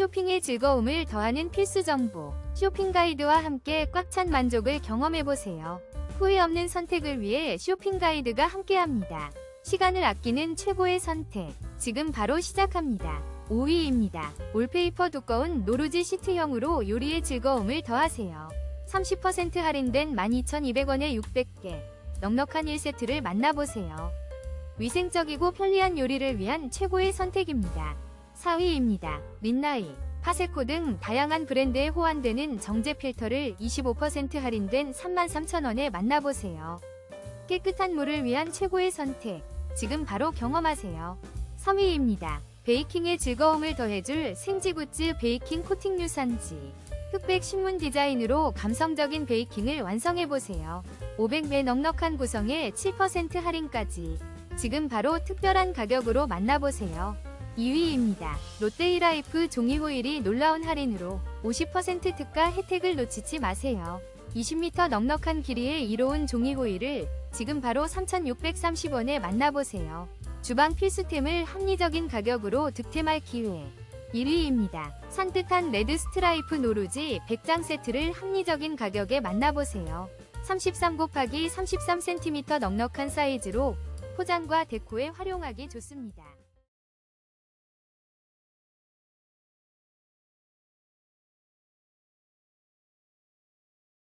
쇼핑의 즐거움을 더하는 필수 정보. 쇼핑 가이드와 함께 꽉 찬 만족을 경험해보세요. 후회 없는 선택을 위해 쇼핑 가이드가 함께합니다. 시간을 아끼는 최고의 선택. 지금 바로 시작합니다. 5위입니다. 올페이퍼 두꺼운 노루지 시트형으로 요리의 즐거움을 더하세요. 30% 할인된 12,200원에 600개. 넉넉한 1세트를 만나보세요. 위생적이고 편리한 요리를 위한 최고의 선택입니다. 4위입니다. 린나이, 파세코 등 다양한 브랜드에 호환되는 정제 필터를 25% 할인된 33,000원에 만나보세요. 깨끗한 물을 위한 최고의 선택. 지금 바로 경험하세요. 3위입니다. 베이킹의 즐거움을 더해줄 생지굿즈 베이킹 코팅 유산지. 흑백 신문 디자인으로 감성적인 베이킹을 완성해보세요. 500매 넉넉한 구성에 7% 할인까지. 지금 바로 특별한 가격으로 만나보세요. 2위입니다. 롯데이라이프 종이 호일이 놀라운 할인으로 50% 특가 혜택을 놓치지 마세요. 20m 넉넉한 길이의 이로운 종이 호일을 지금 바로 3,630원에 만나보세요. 주방 필수템을 합리적인 가격으로 득템할 기회. 1위입니다. 산뜻한 레드 스트라이프 노루지 100장 세트를 합리적인 가격에 만나보세요. 33 곱하기 33cm 넉넉한 사이즈로 포장과 데코에 활용하기 좋습니다.